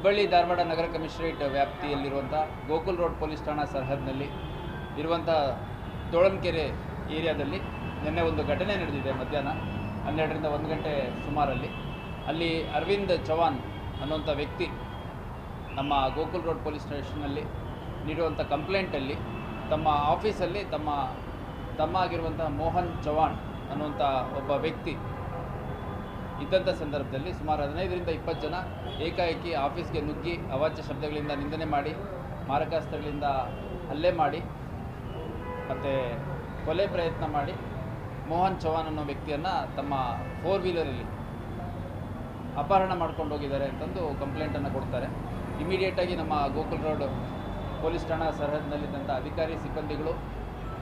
ಹುಬ್ಬಳ್ಳಿ ಧಾರವಾಡ ನಗರ ಕಮಿಷನರೇಟ್ ವ್ಯಾಪ್ತಿಯಲ್ಲಿರುವಂಥ Gokul road police ಠಾಣಾ ಸರ್ಹದ್ನಲ್ಲಿ ಇರುವಂಥ ತೋಳನ್ಕೆರೆ ಏರಿಯಾದಲ್ಲಿ ನಿನ್ನೆ ಒಂದು ಘಟನೆ ನಡೆದಿದೆ ಮಧ್ಯಾಹ್ನ ಹನ್ನೆರಡರಿಂದ ಒಂದು ಗಂಟೆ ಸುಮಾರಲ್ಲಿ. ಅಲ್ಲಿ ಅರವಿಂದ್ ಚವಾನ್ ಅನ್ನುವಂಥ ವ್ಯಕ್ತಿ ನಮ್ಮ ಗೋಕುಲ್ ರೋಡ್ ಪೊಲೀಸ್ ಸ್ಟೇಷನ್ನಲ್ಲಿ ನೀಡುವಂಥ ಕಂಪ್ಲೇಂಟಲ್ಲಿ ತಮ್ಮ ಆಫೀಸಲ್ಲಿ ತಮ್ಮ ತಮ್ಮ ಆಗಿರುವಂಥ ಮೋಹನ್ ಚವಾಣ್ ಅನ್ನುವಂಥ ಒಬ್ಬ ವ್ಯಕ್ತಿ ಇದ್ದಂಥ ಸಂದರ್ಭದಲ್ಲಿ ಸುಮಾರು ಹದಿನೈದರಿಂದ ಇಪ್ಪತ್ತು ಜನ ಏಕಾಏಕಿ ಆಫೀಸ್ಗೆ ನುಗ್ಗಿ ಅವಾಚ್ಯ ಶಬ್ದಗಳಿಂದ ನಿಂದನೆ ಮಾಡಿ, ಮಾರಕಾಸ್ತ್ರಗಳಿಂದ ಹಲ್ಲೆ ಮಾಡಿ, ಮತ್ತು ಕೊಲೆ ಪ್ರಯತ್ನ ಮಾಡಿ ಮೋಹನ್ ಚೌಹಾನ್ ಅನ್ನೋ ವ್ಯಕ್ತಿಯನ್ನು ತಮ್ಮ ಫೋರ್ ವೀಲರಲ್ಲಿ ಅಪಹರಣ ಮಾಡ್ಕೊಂಡು ಹೋಗಿದ್ದಾರೆ ಅಂತಂದು ಕಂಪ್ಲೇಂಟನ್ನು ಕೊಡ್ತಾರೆ. ಇಮಿಡಿಯೇಟಾಗಿ ನಮ್ಮ ಗೋಕುಲ್ ರೋಡ್ ಪೊಲೀಸ್ ಠಾಣಾ ಸರಹದ್ನಲ್ಲಿದ್ದಂಥ ಅಧಿಕಾರಿ ಸಿಬ್ಬಂದಿಗಳು,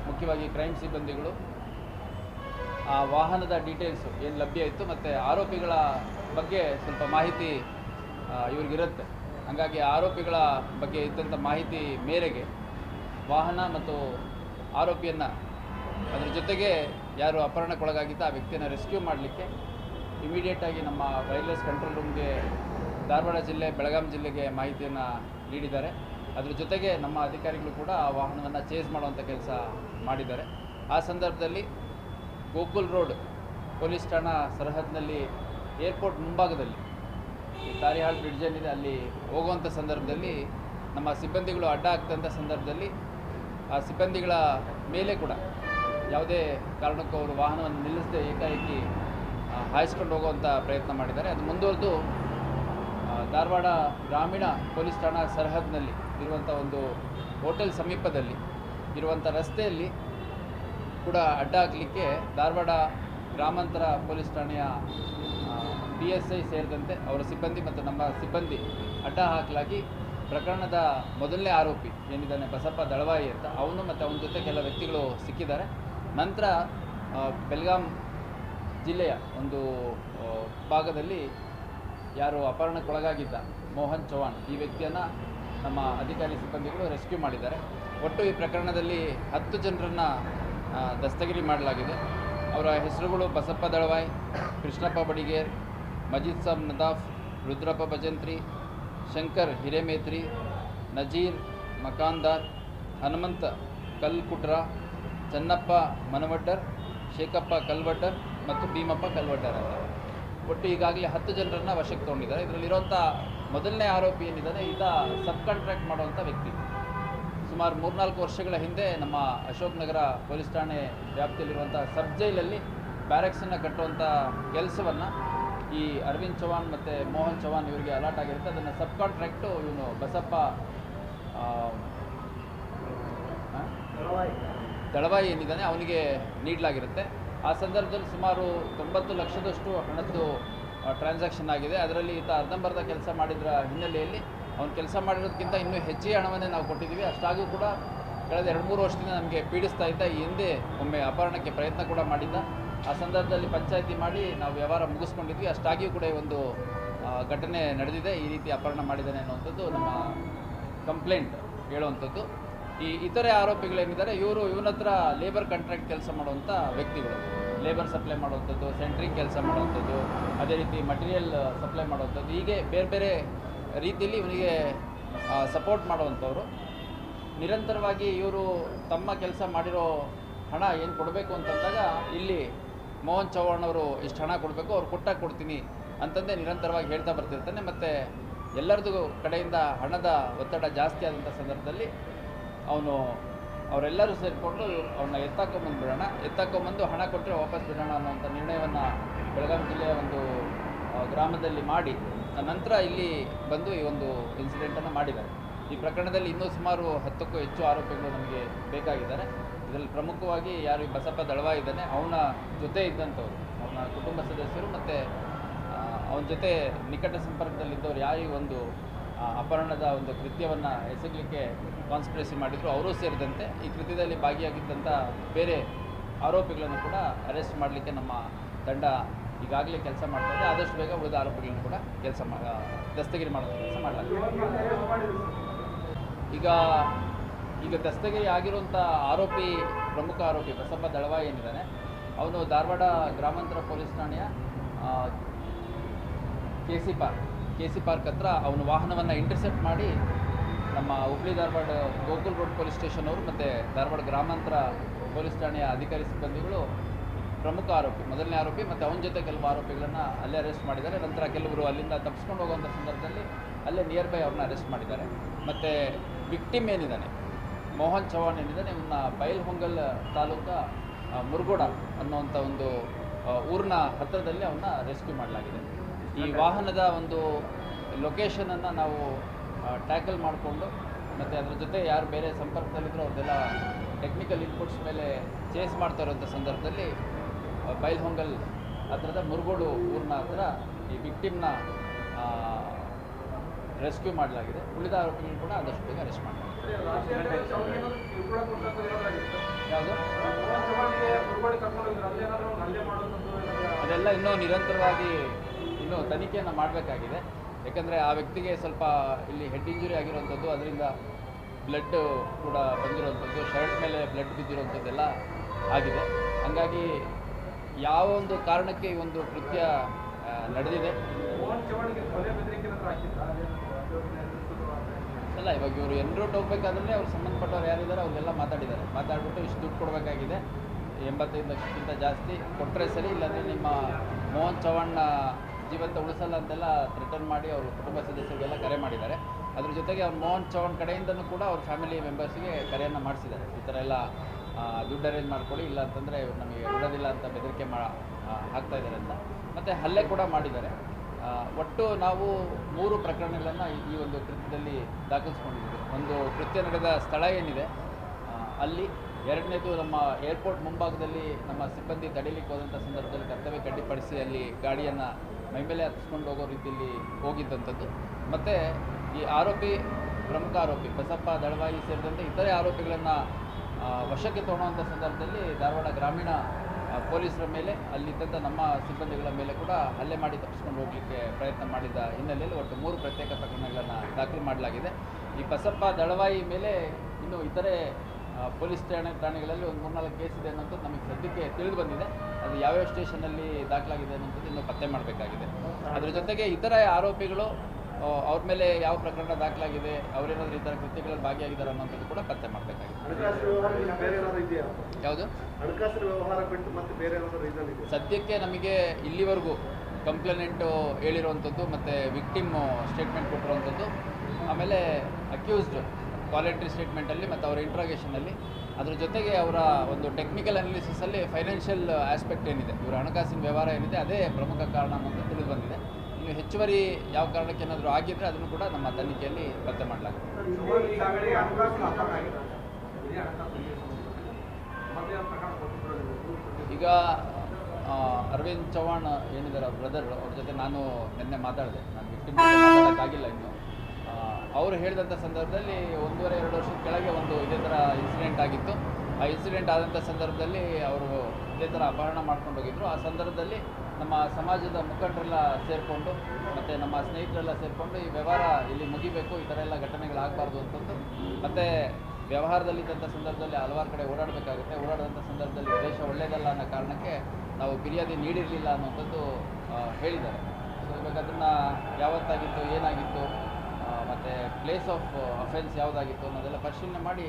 ಮುಖ್ಯವಾಗಿ ಕ್ರೈಮ್ ಸಿಬ್ಬಂದಿಗಳು ಆ ವಾಹನದ ಡೀಟೇಲ್ಸ್ ಏನು ಲಭ್ಯ ಇತ್ತು ಮತ್ತು ಆರೋಪಿಗಳ ಬಗ್ಗೆ ಸ್ವಲ್ಪ ಮಾಹಿತಿ ಇವರಿಗಿರುತ್ತೆ. ಹಾಗಾಗಿ ಆರೋಪಿಗಳ ಬಗ್ಗೆ ಇದ್ದಂಥ ಮಾಹಿತಿ ಮೇರೆಗೆ ವಾಹನ ಮತ್ತು ಆರೋಪಿಯನ್ನು ಅದರ ಜೊತೆಗೆ ಯಾರು ಅಪಹರಣಕ್ಕೊಳಗಾಗಿದ್ದ ಆ ವ್ಯಕ್ತಿಯನ್ನು ರೆಸ್ಕ್ಯೂ ಮಾಡಲಿಕ್ಕೆ ಇಮಿಡಿಯೇಟಾಗಿ ನಮ್ಮ ವೈರ್ಲೆಸ್ ಕಂಟ್ರೋಲ್ ರೂಮ್ಗೆ ಧಾರವಾಡ ಜಿಲ್ಲೆ, ಬೆಳಗಾಂ ಜಿಲ್ಲೆಗೆ ಮಾಹಿತಿಯನ್ನು ನೀಡಿದ್ದಾರೆ. ಅದರ ಜೊತೆಗೆ ನಮ್ಮ ಅಧಿಕಾರಿಗಳು ಕೂಡ ಆ ವಾಹನವನ್ನು ಚೇಸ್ ಮಾಡುವಂಥ ಕೆಲಸ ಮಾಡಿದ್ದಾರೆ. ಆ ಸಂದರ್ಭದಲ್ಲಿ ಗೋಕುಲ್ ರೋಡ್ ಪೊಲೀಸ್ ಠಾಣಾ ಸರಹದ್ನಲ್ಲಿ ಏರ್ಪೋರ್ಟ್ ಮುಂಭಾಗದಲ್ಲಿ ಈ ತಾರಿಹಾಳ್ ಬ್ರಿಡ್ಜ್ ಏನಿದೆ, ಅಲ್ಲಿ ಹೋಗುವಂಥ ಸಂದರ್ಭದಲ್ಲಿ ನಮ್ಮ ಸಿಬ್ಬಂದಿಗಳು ಅಡ್ಡ ಆಗ್ತಂಥ ಸಂದರ್ಭದಲ್ಲಿ ಆ ಸಿಬ್ಬಂದಿಗಳ ಮೇಲೆ ಕೂಡ ಯಾವುದೇ ಕಾರಣಕ್ಕೂ ಅವರು ವಾಹನವನ್ನು ನಿಲ್ಲಿಸದೆ ಏಕಾಏಕಿ ಹಾಯಿಸ್ಕೊಂಡು ಹೋಗುವಂಥ ಪ್ರಯತ್ನ ಮಾಡಿದ್ದಾರೆ. ಅದು ಮುಂದುವರೆದು ಧಾರವಾಡ ಗ್ರಾಮೀಣ ಪೊಲೀಸ್ ಠಾಣಾ ಸರಹದ್ನಲ್ಲಿ ಇರುವಂಥ ಒಂದು ಹೋಟೆಲ್ ಸಮೀಪದಲ್ಲಿ ಇರುವಂಥ ರಸ್ತೆಯಲ್ಲಿ ಕೂಡ ಅಡ್ಡ ಹಾಕಲಿಕ್ಕೆ ಧಾರವಾಡ ಗ್ರಾಮಾಂತರ ಪೊಲೀಸ್ ಠಾಣೆಯ ಪಿ ಎಸ್ ಐ ಸೇರಿದಂತೆ ಅವರ ಸಿಬ್ಬಂದಿ ಮತ್ತು ನಮ್ಮ ಸಿಬ್ಬಂದಿ ಅಡ್ಡ ಹಾಕಲಾಗಿ ಪ್ರಕರಣದ ಮೊದಲನೇ ಆರೋಪಿ ಏನಿದ್ದಾನೆ ಬಸಪ್ಪ ದಳವಾಯಿ ಅಂತ ಅವನು ಮತ್ತು ಅವನ ಜೊತೆ ಕೆಲ ವ್ಯಕ್ತಿಗಳು ಸಿಕ್ಕಿದ್ದಾರೆ. ನಂತರ ಬೆಳಗಾಂ ಜಿಲ್ಲೆಯ ಒಂದು ಭಾಗದಲ್ಲಿ ಯಾರು ಅಪಹರಣಕ್ಕೊಳಗಾಗಿದ್ದ ಮೋಹನ್ ಚೌಹಾಣ್ ಈ ವ್ಯಕ್ತಿಯನ್ನು ನಮ್ಮ ಅಧಿಕಾರಿ ಸಿಬ್ಬಂದಿಗಳು ರೆಸ್ಕ್ಯೂ ಮಾಡಿದ್ದಾರೆ. ಒಟ್ಟು ಈ ಪ್ರಕರಣದಲ್ಲಿ ಹತ್ತು ಜನರನ್ನು ದಸ್ತಗಿರಿ ಮಾಡಲಾಗಿದೆ. ಅವರ ಹೆಸರುಗಳು ಬಸಪ್ಪ ದಳವಾಯ್, ಕೃಷ್ಣಪ್ಪ ಬಡಿಗೇರ್, ಮಜೀದ್ ಸಾಬ್ ನದಾಫ್, ರುದ್ರಪ್ಪ ಭಜಂತ್ರಿ ಶಂಕರ್ ಹಿರೇಮೇತ್ರಿ, ನಜೀರ್ ಮಕಾಂದಾರ್, ಹನುಮಂತ ಕಲ್ಕುಟ್ರ, ಚನ್ನಪ್ಪ ಮನವಡ್ಡರ್, ಶೇಖಪ್ಪ ಕಲ್ವಡ್ಡರ್ ಮತ್ತು ಭೀಮಪ್ಪ ಕಲ್ವಟ್ಟರ್ ಅಂತ. ಒಟ್ಟು ಈಗಾಗಲೇ ಹತ್ತು ಜನರನ್ನು ವಶಕ್ಕೆ ತೊಗೊಂಡಿದ್ದಾರೆ. ಇದರಲ್ಲಿರುವಂಥ ಮೊದಲನೇ ಆರೋಪಿ ಏನಿದ್ದಾರೆ ಈತ ಸಬ್ ಕಾಂಟ್ರಾಕ್ಟ್ ಮಾಡುವಂಥ ವ್ಯಕ್ತಿ. ಸುಮಾರು ಮೂರ್ನಾಲ್ಕು ವರ್ಷಗಳ ಹಿಂದೆ ನಮ್ಮ ಅಶೋಕ್ ನಗರ ಪೊಲೀಸ್ ಠಾಣೆ ವ್ಯಾಪ್ತಿಯಲ್ಲಿರುವಂಥ ಸಬ್ ಜೈಲಲ್ಲಿ ಬ್ಯಾರಕ್ಸನ್ನು ಕಟ್ಟುವಂಥ ಕೆಲಸವನ್ನು ಈ ಅರವಿಂದ್ ಚೌಹಾಣ್ ಮತ್ತು ಮೋಹನ್ ಚೌಹಾಣ್ ಇವರಿಗೆ ಅಲಾಟ್ ಆಗಿರುತ್ತೆ ಅದನ್ನು ಸಬ್ ಕಾಂಟ್ರಾಕ್ಟು ಇವನು ಬಸಪ್ಪ? ದಳವಾಯಿ ಏನಿದ್ದಾನೆ ಅವನಿಗೆ ನೀಡಲಾಗಿರುತ್ತೆ ಆ ಸಂದರ್ಭದಲ್ಲಿ ಸುಮಾರು ತೊಂಬತ್ತು ಲಕ್ಷದಷ್ಟು ಹಣದ್ದು ಟ್ರಾನ್ಸಾಕ್ಷನ್ ಆಗಿದೆ ಅದರಲ್ಲಿ ಈತ ಅರ್ಧಂಬರ್ಧ ಕೆಲಸ ಮಾಡಿದ್ರ ಹಿನ್ನೆಲೆಯಲ್ಲಿ ಅವನು ಕೆಲಸ ಮಾಡಿರೋದಕ್ಕಿಂತ ಇನ್ನೂ ಹೆಚ್ಚಿಗೆ ಹಣವನ್ನೇ ನಾವು ಕೊಟ್ಟಿದ್ದೀವಿ. ಅಷ್ಟಾಗೂ ಕೂಡ ಕಳೆದ ಎರಡು ಮೂರು ವರ್ಷದಿಂದ ನಮಗೆ ಪೀಡಿಸ್ತಾ ಇದ್ದ ಹಿಂದೆ ಒಮ್ಮೆ ಅಪಹರಣಕ್ಕೆ ಪ್ರಯತ್ನ ಕೂಡ ಮಾಡಿದ್ದ. ಆ ಸಂದರ್ಭದಲ್ಲಿ ಪಂಚಾಯಿತಿ ಮಾಡಿ ನಾವು ವ್ಯವಹಾರ ಮುಗಿಸ್ಕೊಂಡಿದ್ವಿ. ಅಷ್ಟಾಗಿಯೂ ಕೂಡ ಒಂದು ಘಟನೆ ನಡೆದಿದೆ. ಈ ರೀತಿ ಅಪಹರಣ ಮಾಡಿದ್ದಾನೆ ಅನ್ನುವಂಥದ್ದು ನಮ್ಮ ಕಂಪ್ಲೇಂಟ್ ಹೇಳುವಂಥದ್ದು. ಈ ಇತರೆ ಆರೋಪಿಗಳೇನಿದ್ದಾರೆ, ಇವರು ಇವನ ಹತ್ರ ಲೇಬರ್ ಕಾಂಟ್ರಾಕ್ಟ್ ಕೆಲಸ ಮಾಡುವಂಥ ವ್ಯಕ್ತಿಗಳು. ಲೇಬರ್ ಸಪ್ಲೈ ಮಾಡುವಂಥದ್ದು ಸೆಂಟ್ರಿಂಗ್ ಕೆಲಸ ಮಾಡುವಂಥದ್ದು, ಅದೇ ರೀತಿ ಮಟೀರಿಯಲ್ ಸಪ್ಲೈ ಮಾಡುವಂಥದ್ದು, ಹೀಗೆ ಬೇರೆ ಬೇರೆ ರೀತಿಯಲ್ಲಿ ಇವನಿಗೆ ಸಪೋರ್ಟ್ ಮಾಡುವಂಥವ್ರು. ನಿರಂತರವಾಗಿ ಇವರು ತಮ್ಮ ಕೆಲಸ ಮಾಡಿರೋ ಹಣ ಏನು ಕೊಡಬೇಕು ಅಂತಂದಾಗ, ಇಲ್ಲಿ ಮೋಹನ್ ಚೌಹಾಣ್ ಅವರು ಇಷ್ಟು ಹಣ ಕೊಡಬೇಕು, ಅವ್ರು ಕೊಟ್ಟಾಗ ಕೊಡ್ತೀನಿ ಅಂತಂದೇ ನಿರಂತರವಾಗಿ ಹೇಳ್ತಾ ಬರ್ತಿರ್ತಾನೆ. ಮತ್ತು ಎಲ್ಲರದ್ದು ಕಡೆಯಿಂದ ಹಣದ ಒತ್ತಡ ಜಾಸ್ತಿ ಆದಂಥ ಸಂದರ್ಭದಲ್ಲಿ ಅವನು, ಅವರೆಲ್ಲರೂ ಸೇರಿಕೊಂಡು ಅವನ್ನ ಎತ್ತಾಕೊಂಬಂದ್ಬಿಡೋಣ ಎತ್ತಾಕೊಂಬಂದು ಹಣ ಕೊಟ್ಟರೆ ವಾಪಸ್ ಬಿಡೋಣ ಅನ್ನೋಂಥ ನಿರ್ಣಯವನ್ನು ಬೆಳಗಾವಿ ಜಿಲ್ಲೆಯ ಒಂದು ಗ್ರಾಮದಲ್ಲಿ ಮಾಡಿ ನಂತರ ಇಲ್ಲಿ ಬಂದು ಈ ಒಂದು ಇನ್ಸಿಡೆಂಟನ್ನು ಮಾಡಿದ್ದಾರೆ. ಈ ಪ್ರಕರಣದಲ್ಲಿ ಇನ್ನೂ ಸುಮಾರು ಹತ್ತಕ್ಕೂ ಹೆಚ್ಚು ಆರೋಪಿಗಳು ನಮಗೆ ಬೇಕಾಗಿದ್ದಾರೆ. ಇದರಲ್ಲಿ ಪ್ರಮುಖವಾಗಿ ಯಾರು ಈ ಬಸಪ್ಪ ದಳವಾ ಇದ್ದಾನೆ, ಅವನ ಜೊತೆ ಇದ್ದಂಥವ್ರು, ಅವನ ಕುಟುಂಬ ಸದಸ್ಯರು ಮತ್ತು ಅವನ ಜೊತೆ ನಿಕಟ ಸಂಪರ್ಕದಲ್ಲಿದ್ದವರು ಯಾರು ಈ ಒಂದು ಅಪಹರಣದ ಒಂದು ಕೃತ್ಯವನ್ನು ಎಸಗಲಿಕ್ಕೆ ಕಾನ್ಸ್ಪಿರಸಿ ಮಾಡಿದ್ರು, ಅವರೂ ಸೇರಿದಂತೆ ಈ ಕೃತ್ಯದಲ್ಲಿ ಭಾಗಿಯಾಗಿದ್ದಂಥ ಬೇರೆ ಆರೋಪಿಗಳನ್ನು ಕೂಡ ಅರೆಸ್ಟ್ ಮಾಡಲಿಕ್ಕೆ ನಮ್ಮ ತಂಡ ಈಗಾಗಲೇ ಕೆಲಸ ಮಾಡ್ತಾ ಇದೆ. ಆದಷ್ಟು ಬೇಗ ಉಳಿದ ಆರೋಪಿಗಳನ್ನು ಕೂಡ ಕೆಲಸ ಮಾ ದಸ್ತಗಿರಿ ಮಾಡುವಂಥ ಕೆಲಸ ಮಾಡಲಾಗಿದೆ. ಈಗ ಈಗ ದಸ್ತಗಿರಿ ಆಗಿರುವಂಥ ಆರೋಪಿ, ಪ್ರಮುಖ ಆರೋಪಿ ಬಸಪ್ಪ ದಳವಾಯಿ ಏನಿದ್ದಾನೆ, ಅವನು ಧಾರವಾಡ ಗ್ರಾಮಾಂತರ ಪೊಲೀಸ್ ಠಾಣೆಯ K C park K C park ಹತ್ರ ಅವನ ವಾಹನವನ್ನು ಇಂಟರ್ಸೆಪ್ಟ್ ಮಾಡಿ ನಮ್ಮ Hubli Dharwad, Gokul road police station ಅವರು ಮತ್ತು ಧಾರವಾಡ ಗ್ರಾಮಾಂತರ ಪೊಲೀಸ್ ಠಾಣೆಯ ಅಧಿಕಾರಿ ಸಿಬ್ಬಂದಿಗಳು ಪ್ರಮುಖ ಆರೋಪಿ ಮೊದಲನೇ ಆರೋಪಿ ಮತ್ತು ಅವನ ಜೊತೆ ಕೆಲವು ಆರೋಪಿಗಳನ್ನು ಅಲ್ಲೇ ಅರೆಸ್ಟ್ ಮಾಡಿದ್ದಾರೆ. ನಂತರ ಕೆಲವರು ಅಲ್ಲಿಂದ ತಪ್ಪಿಸ್ಕೊಂಡು ಹೋಗುವಂಥ ಸಂದರ್ಭದಲ್ಲಿ ಅಲ್ಲೇ ನಿಯರ್ ಬೈ ಅವ್ರನ್ನ ಅರೆಸ್ಟ್ ಮಾಡಿದ್ದಾರೆ. ಮತ್ತು ವಿಕ್ಟಿಮ್ ಏನಿದ್ದಾನೆ? ಮೋಹನ್ ಚೌಹಾಣ್ ಏನಿದ್ದಾನೆ? ಇವನ್ನ ಬೈಲ್ಹೊಂಗಲ್ ತಾಲೂಕ ಮುರುಗೋಡ ಅನ್ನುವಂಥ ಒಂದು ಊರಿನ ಹತ್ತಿರದಲ್ಲಿ ಅವನ್ನ ರೆಸ್ಕ್ಯೂ ಮಾಡಲಾಗಿದೆ. ಈ ವಾಹನದ ಒಂದು ಲೊಕೇಶನನ್ನು ನಾವು ಟ್ಯಾಕಲ್ ಮಾಡಿಕೊಂಡು ಮತ್ತು ಅದ್ರ ಜೊತೆ ಯಾರು ಬೇರೆ ಸಂಪರ್ಕದಲ್ಲಿದ್ದರೂ ಅವ್ರದ್ದೆಲ್ಲ ಟೆಕ್ನಿಕಲ್ ಇನ್ಪುಟ್ಸ್ ಮೇಲೆ ಚೇಸ್ ಮಾಡ್ತಾ ಇರೋಂಥ ಸಂದರ್ಭದಲ್ಲಿ ಬೈಲ್ಹೊಂಗಲ್ ಹತ್ರದ ಮುರುಗೋಡು ಊರಿನ ಹತ್ರ ಈ ವಿಕ್ಟಿಮ್ನ ರೆಸ್ಕ್ಯೂ ಮಾಡಲಾಗಿದೆ. ಉಳಿದ ಆರೋಪಿಗಳು ಕೂಡ ಆದಷ್ಟು ಬೇಗ ಅರೆಸ್ಟ್ ಮಾಡಲಾಗಿದೆ ಅದೆಲ್ಲ ಇನ್ನೂ ನಿರಂತರವಾಗಿ ಇನ್ನೂ ತನಿಖೆಯನ್ನು ಮಾಡಬೇಕಾಗಿದೆ. ಯಾಕಂದರೆ ಆ ವ್ಯಕ್ತಿಗೆ ಸ್ವಲ್ಪ ಇಲ್ಲಿ ಹೆಡ್ ಇಂಜುರಿ ಆಗಿರುವಂಥದ್ದು, ಅದರಿಂದ ಬ್ಲಡ್ ಕೂಡ ಬಂದಿರುವಂಥದ್ದು, ಶರ್ಟ್ ಮೇಲೆ ಬ್ಲಡ್ ಬಿದ್ದಿರುವಂಥದ್ದೆಲ್ಲ ಆಗಿದೆ. ಹಾಗಾಗಿ ಯಾವ ಒಂದು ಕಾರಣಕ್ಕೆ ಈ ಒಂದು ಕೃತ್ಯ ನಡೆದಿದೆ? ಅಲ್ಲ, ಇವಾಗ ಇವರು ಎನ್ರೋಟ್ ಹೋಗ್ಬೇಕಾದ್ರೆ ಅವ್ರು ಸಂಬಂಧಪಟ್ಟವ್ರು ಯಾರಿದ್ದಾರೆ, ಅವ್ರಿಗೆಲ್ಲ ಮಾತಾಡಿದ್ದಾರೆ. ಮಾತಾಡ್ಬಿಟ್ಟು ಇಷ್ಟು ದುಡ್ಡು ಕೊಡಬೇಕಾಗಿದೆ. ಎಂಬತ್ತೈದು ಲಕ್ಷಕ್ಕಿಂತ ಜಾಸ್ತಿ ಕೊಟ್ಟರೆ ಸರಿ, ಇಲ್ಲಾಂದರೆ ನಿಮ್ಮ ಮೋಹನ್ ಚವಾಣ್ನ ಜೀವಂತ ಉಳಿಸಲ್ಲ ಅಂತೆಲ್ಲ ಥ್ರೆಟನ್ ಮಾಡಿ ಅವರು ಕುಟುಂಬ ಸದಸ್ಯರಿಗೆಲ್ಲ ಕರೆ ಮಾಡಿದ್ದಾರೆ. ಅದ್ರ ಜೊತೆಗೆ ಅವ್ರು ಮೋಹನ್ ಚವಾಣ್ ಕಡೆಯಿಂದನೂ ಕೂಡ ಅವ್ರ ಫ್ಯಾಮಿಲಿ ಮೆಂಬರ್ಸ್ಗೆ ಕರೆಯನ್ನು ಮಾಡಿಸಿದ್ದಾರೆ. ಈ ಥರ ಎಲ್ಲ ದುಡ್ಡು ಅರೇಂಜ್ ಮಾಡ್ಕೊಳ್ಳಿ, ಇಲ್ಲ ಅಂತಂದರೆ ನಮಗೆ ಬಿಡೋದಿಲ್ಲ ಅಂತ ಬೆದರಿಕೆ ಮಾ ಹಾಕ್ತಾ ಇದ್ದಾರೆ ಅಂತ. ಮತ್ತು ಹಲ್ಲೆ ಕೂಡ ಮಾಡಿದ್ದಾರೆ. ಒಟ್ಟು ನಾವು ಮೂರು ಪ್ರಕರಣಗಳನ್ನು ಈ- ಒಂದು ಕೃತ್ಯದಲ್ಲಿ ದಾಖಲಿಸ್ಕೊಂಡಿದ್ದೀವಿ. ಒಂದು ಕೃತ್ಯ ನಡೆದ ಸ್ಥಳ ಏನಿದೆ ಅಲ್ಲಿ ಎರಡನೇದು ನಮ್ಮ ಏರ್ಪೋರ್ಟ್ ಮುಂಭಾಗದಲ್ಲಿ ನಮ್ಮ ಸಿಬ್ಬಂದಿ ತಡೀಲಿಕ್ಕೆ ಹೋದಂಥ ಸಂದರ್ಭದಲ್ಲಿ ಕರ್ತವ್ಯ ಕಡ್ಡಿಪಡಿಸಿ ಅಲ್ಲಿ ಗಾಡಿಯನ್ನು ಮೈಮೇಲೆ ಹತ್ತಿಸ್ಕೊಂಡು ಹೋಗೋ ರೀತಿಯಲ್ಲಿ ಹೋಗಿದ್ದಂಥದ್ದು. ಮತ್ತು ಈ ಆರೋಪಿ, ಪ್ರಮುಖ ಆರೋಪಿ, ಬಸಪ್ಪ ದಳವಾಯಿ ಸೇರಿದಂತೆ ಇತರೆ ಆರೋಪಿಗಳನ್ನು ವಶಕ್ಕೆ ತೋಣುವಂಥ ಸಂದರ್ಭದಲ್ಲಿ ಧಾರವಾಡ ಗ್ರಾಮೀಣ ಪೊಲೀಸರ ಮೇಲೆ ಅಲ್ಲಿದ್ದಂಥ ನಮ್ಮ ಸಿಬ್ಬಂದಿಗಳ ಮೇಲೆ ಕೂಡ ಹಲ್ಲೆ ಮಾಡಿ ತಪ್ಪಿಸ್ಕೊಂಡು ಹೋಗಲಿಕ್ಕೆ ಪ್ರಯತ್ನ ಮಾಡಿದ ಹಿನ್ನೆಲೆಯಲ್ಲಿ ಒಟ್ಟು ಮೂರು ಪ್ರತ್ಯೇಕ ಪ್ರಕರಣಗಳನ್ನು ದಾಖಲು ಮಾಡಲಾಗಿದೆ. ಈ ಬಸಪ್ಪ ದಳವಾಯಿ ಮೇಲೆ ಇನ್ನು ಇತರೆ ಪೊಲೀಸ್ ಠಾಣೆ, ಠಾಣೆಗಳಲ್ಲಿ ಒಂದು ಮೂರ್ನಾಲ್ಕು ಕೇಸ್ ಇದೆ ಅನ್ನೋದು ನಮಗೆ ಸದ್ಯಕ್ಕೆ ತಿಳಿದು ಬಂದಿದೆ. ಅದು ಯಾವ್ಯಾವ ಸ್ಟೇಷನಲ್ಲಿ ದಾಖಲಾಗಿದೆ ಅನ್ನೋಂಥದ್ದು ಇನ್ನೂ ಪತ್ತೆ ಮಾಡಬೇಕಾಗಿದೆ. ಅದರ ಜೊತೆಗೆ ಇತರ ಆರೋಪಿಗಳು ಅವ್ರ ಮೇಲೆ ಯಾವ ಪ್ರಕರಣ ದಾಖಲಾಗಿದೆ, ಅವರೇನಾದ್ರೂ ಇತರ ಕೃತ್ಯಗಳಲ್ಲಿ ಭಾಗಿಯಾಗಿದ್ದಾರೆ ಅನ್ನೋಂಥದ್ದು ಕೂಡ ಪತ್ತೆ ಯಾವುದು? ಹಣಕಾಸಿನ ವ್ಯವಹಾರ ಬಿಟ್ಟು ಮತ್ತೆ ಬೇರೆ ಏನಾದ್ರು ರೀಸನ್ ಇದೆ ಸದ್ಯಕ್ಕೆ ನಮಗೆ ಇಲ್ಲಿವರೆಗೂ ಕಂಪ್ಲೇನೆಂಟು ಹೇಳಿರುವಂಥದ್ದು ಮತ್ತು ವಿಕ್ಟಿಮ್ ಸ್ಟೇಟ್ಮೆಂಟ್ ಕೊಟ್ಟಿರುವಂಥದ್ದು. ಆಮೇಲೆ ಅಕ್ಯೂಸ್ಡ್ ವಾಲಂಟ್ರಿ ಸ್ಟೇಟ್ಮೆಂಟಲ್ಲಿ ಮತ್ತು ಅವರ ಇಂಟ್ರಾಗೇಷನಲ್ಲಿ ಅದ್ರ ಜೊತೆಗೆ ಅವರ ಒಂದು ಟೆಕ್ನಿಕಲ್ ಅನಾಲಿಸಿಸಲ್ಲಿ ಫೈನಾನ್ಷಿಯಲ್ ಆಸ್ಪೆಕ್ಟ್ ಏನಿದೆ ಇವರ ಹಣಕಾಸಿನ ವ್ಯವಹಾರ ಏನಿದೆ ಅದೇ ಪ್ರಮುಖ ಕಾರಣ ಅನ್ನೋದು ತಿಳಿದು ಬಂದಿದೆ ಇನ್ನು ಹೆಚ್ಚುವರಿ ಯಾವ ಕಾರಣಕ್ಕೆ ಏನಾದರೂ ಆಗಿದ್ದರೆ ಅದನ್ನು ಕೂಡ ನಮ್ಮ ತನಿಖೆಯಲ್ಲಿ ಪತ್ತೆ ಮಾಡಲಾಗುತ್ತೆ. ಈಗ ಅರವಿಂದ್ ಚೌಹಾಣ್ ಏನಿದ್ದಾರೆ ಬ್ರದರ್ ಅವ್ರ ಜೊತೆ ನಾನು ನಿನ್ನೆ ಮಾತಾಡಿದೆ. ನಾನು ವಿಕ್ಟಿಮ್ ಮಾತಾಡೋಕ್ಕಾಗಿಲ್ಲ ಇನ್ನು. ಅವರು ಹೇಳಿದಂಥ ಸಂದರ್ಭದಲ್ಲಿ ಒಂದೂವರೆ, ಎರಡು ವರ್ಷದ ಕೆಳಗೆ ಒಂದು ಇದೇ ಥರ ಇನ್ಸಿಡೆಂಟ್ ಆಗಿತ್ತು. ಆ ಇನ್ಸಿಡೆಂಟ್ ಆದಂಥ ಸಂದರ್ಭದಲ್ಲಿ ಅವರು ಇದೇ ಥರ ಅಪಹರಣ ಮಾಡ್ಕೊಂಡು ಹೋಗಿದ್ರು. ಆ ಸಂದರ್ಭದಲ್ಲಿ ನಮ್ಮ ಸಮಾಜದ ಮುಖಂಡರೆಲ್ಲ ಸೇರಿಕೊಂಡು, ಮತ್ತು ನಮ್ಮ ಸ್ನೇಹಿತರೆಲ್ಲ ಸೇರಿಕೊಂಡು ಈ ವ್ಯವಹಾರ ಇಲ್ಲಿ ಮುಗಿಬೇಕು, ಈ ಥರ ಎಲ್ಲ ಘಟನೆಗಳಾಗಬಾರ್ದು ಅಂತಂದು. ಮತ್ತು ವ್ಯವಹಾರದಲ್ಲಿದ್ದಂಥ ಸಂದರ್ಭದಲ್ಲಿ ಹಲವಾರು ಕಡೆ ಓಡಾಡಬೇಕಾಗುತ್ತೆ. ಓಡಾಡಿದಂಥ ಸಂದರ್ಭದಲ್ಲಿ ದೇಶ ಒಳ್ಳೆಯದಲ್ಲ ಅನ್ನೋ ಕಾರಣಕ್ಕೆ ನಾವು ಫಿರ್ಯಾದಿ ನೀಡಿರಲಿಲ್ಲ ಅನ್ನೋಂಥದ್ದು ಹೇಳಿದ್ದಾರೆ. ಸೊ ಇವಾಗ ಅದನ್ನು ಯಾವತ್ತಾಗಿತ್ತು ಏನಾಗಿತ್ತು ಮತ್ತು ಪ್ಲೇಸ್ ಆಫ್ ಅಫೆನ್ಸ್ ಯಾವುದಾಗಿತ್ತು ಅನ್ನೋದೆಲ್ಲ ಪರಿಶೀಲನೆ ಮಾಡಿ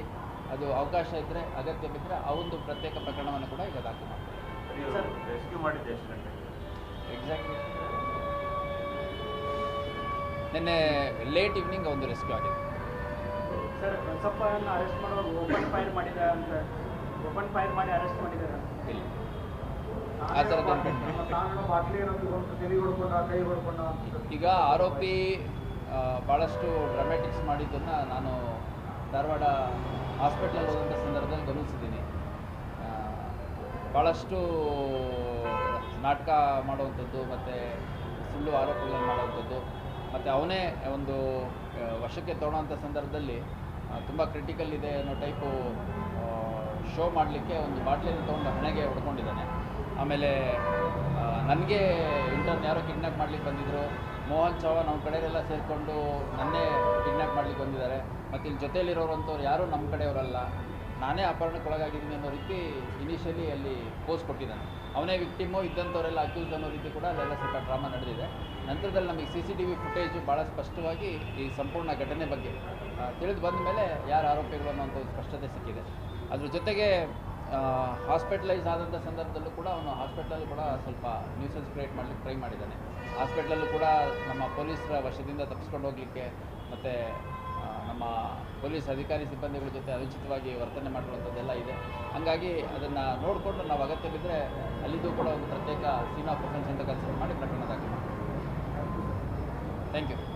ಅದು ಅವಕಾಶ ಇದ್ದರೆ ಅಗತ್ಯ ಬಿದ್ದರೆ ಆ ಒಂದು ಪ್ರತ್ಯೇಕ ಪ್ರಕರಣವನ್ನು ಕೂಡ ಈಗ ದಾಖಲು ಗಂಟೆಗೆ ಎಕ್ಸಾಕ್ಟ್ಲಿ ನಿನ್ನೆ ಲೇಟ್ ಈವ್ನಿಂಗ್ ಒಂದು ರೆಸ್ಕ್ಯೂ ಆಗಿದೆ. ಸರ್ ಬಸಪ್ಪನ ಅರೆಸ್ಟ್ ಮಾಡುವಾಗ ಓಪನ್ ಫೈರ್ ಮಾಡಿದ ಅಂತ ಓಪನ್ ಫೈರ್ ಮಾಡಿ ಅರೆಸ್ಟ್ ಮಾಡಿದ್ದಾರೆ ಇಲ್ಲ. ಆ ಥರ ಈಗ ಆರೋಪಿ ಭಾಳಷ್ಟು ಡ್ರಾಮ್ಯಾಟಿಕ್ಸ್ ಮಾಡಿದ್ದನ್ನು ನಾನು ಧಾರವಾಡ ಹಾಸ್ಪಿಟ್ಲಲ್ಲಿ ಹೋದಂಥ ಸಂದರ್ಭದಲ್ಲಿ ಗಮನಿಸಿದ್ದೀನಿ. ಭಾಳಷ್ಟು ನಾಟಕ ಮಾಡುವಂಥದ್ದು ಮತ್ತು ಸುಳ್ಳು ಆರೋಪಗಳನ್ನು ಮಾಡುವಂಥದ್ದು. ಮತ್ತು ಅವನೇ ಒಂದು ವರ್ಷಕ್ಕೆ ವಶಕ್ಕೆ ಅಂಥ ಸಂದರ್ಭದಲ್ಲಿ ತುಂಬ ಕ್ರಿಟಿಕಲ್ ಇದೆ ಅನ್ನೋ ಟೈಪು ಶೋ ಮಾಡಲಿಕ್ಕೆ ಒಂದು ಬಾಟ್ಲಿಯನ್ನು ತೊಗೊಂಡು ಹಣೆಗೆ ಹೊಡ್ಕೊಂಡಿದ್ದಾನೆ. ಆಮೇಲೆ ನನಗೆ ಇಂಟರ್ನ್ ಯಾರೋ ಕಿಡ್ನಾಪ್ ಮಾಡ್ಲಿಕ್ಕೆ ಬಂದಿದ್ದರು ಮೋಹನ್ ಚೌಹಾನ್ ನಮ್ಮ ಕಡೆಯಲ್ಲೆಲ್ಲ ಸೇರಿಕೊಂಡು ನನ್ನೇ ಕಿಡ್ನಾಪ್ ಮಾಡ್ಲಿಕ್ಕೆ ಬಂದಿದ್ದಾರೆ. ಮತ್ತು ಇಲ್ಲಿ ಜೊತೆಯಲ್ಲಿರೋರು ಅಂಥವ್ರು ಯಾರೂ ನಮ್ಮ ಕಡೆಯವರಲ್ಲ. ನಾನೇ ಅಪಹರಣಕ್ಕೊಳಗಾಗಿದ್ದೀನಿ ಅನ್ನೋ ರೀತಿ ಇನಿಷಿಯಲಿ ಅಲ್ಲಿ ಪೋಸ್ಟ್ ಕೊಟ್ಟಿದ್ದಾನೆ. ಅವನೇ ವಿಕ್ಟಿಮು ಇದ್ದಂಥವರೆಲ್ಲ ಅಕ್ಯೂಸ್ಡ್ ಅನ್ನೋ ರೀತಿ ಕೂಡ ಅಲ್ಲೆಲ್ಲ ಸ್ವಲ್ಪ ಡ್ರಾಮಾ ನಡೆದಿದೆ. ನಂತರದಲ್ಲಿ ನಮಗೆ C C T V footage ಭಾಳ ಸ್ಪಷ್ಟವಾಗಿ ಈ ಸಂಪೂರ್ಣ ಘಟನೆ ಬಗ್ಗೆ ತಿಳಿದು ಬಂದ ಮೇಲೆ ಯಾರು ಆರೋಪಿಗಳು ಅನ್ನೋಂಥ ಸ್ಪಷ್ಟತೆ ಸಿಕ್ಕಿದೆ. ಅದ್ರ ಜೊತೆಗೆ ಹಾಸ್ಪಿಟಲೈಸ್ ಆದಂಥ ಸಂದರ್ಭದಲ್ಲೂ ಕೂಡ ಅವನು ಹಾಸ್ಪಿಟ್ಲಲ್ಲಿ ಕೂಡ ಸ್ವಲ್ಪ ನ್ಯೂಸೆನ್ಸ್ ಕ್ರಿಯೇಟ್ ಮಾಡಲಿಕ್ಕೆ ಟ್ರೈ ಮಾಡಿದ್ದಾನೆ. ಹಾಸ್ಪಿಟ್ಲಲ್ಲೂ ಕೂಡ ನಮ್ಮ ಪೊಲೀಸರ ವಶದಿಂದ ತಪ್ಪಿಸ್ಕೊಂಡು ಹೋಗಲಿಕ್ಕೆ ಮತ್ತು ನಮ್ಮ ಪೊಲೀಸ್ ಅಧಿಕಾರಿ ಸಿಬ್ಬಂದಿಗಳ ಜೊತೆ ಅನುಚಿತವಾಗಿ ವರ್ತನೆ ಮಾಡಿರುವಂಥದ್ದೆಲ್ಲ ಇದೆ. ಹಾಗಾಗಿ ಅದನ್ನು ನೋಡಿಕೊಂಡು ನಾವು ಅಗತ್ಯ ಬಿದ್ದರೆ ಅಲ್ಲಿದ್ದು ಕೂಡ ಒಂದು ಪ್ರತ್ಯೇಕ ಸೀನ್ ಆಫ್ ಅಂತ ಕನ್ಸಿಡರ್ ಮಾಡಿ ಪ್ರಕರಣ ದಾಖಲು ಥ್ಯಾಂಕ್ ಯು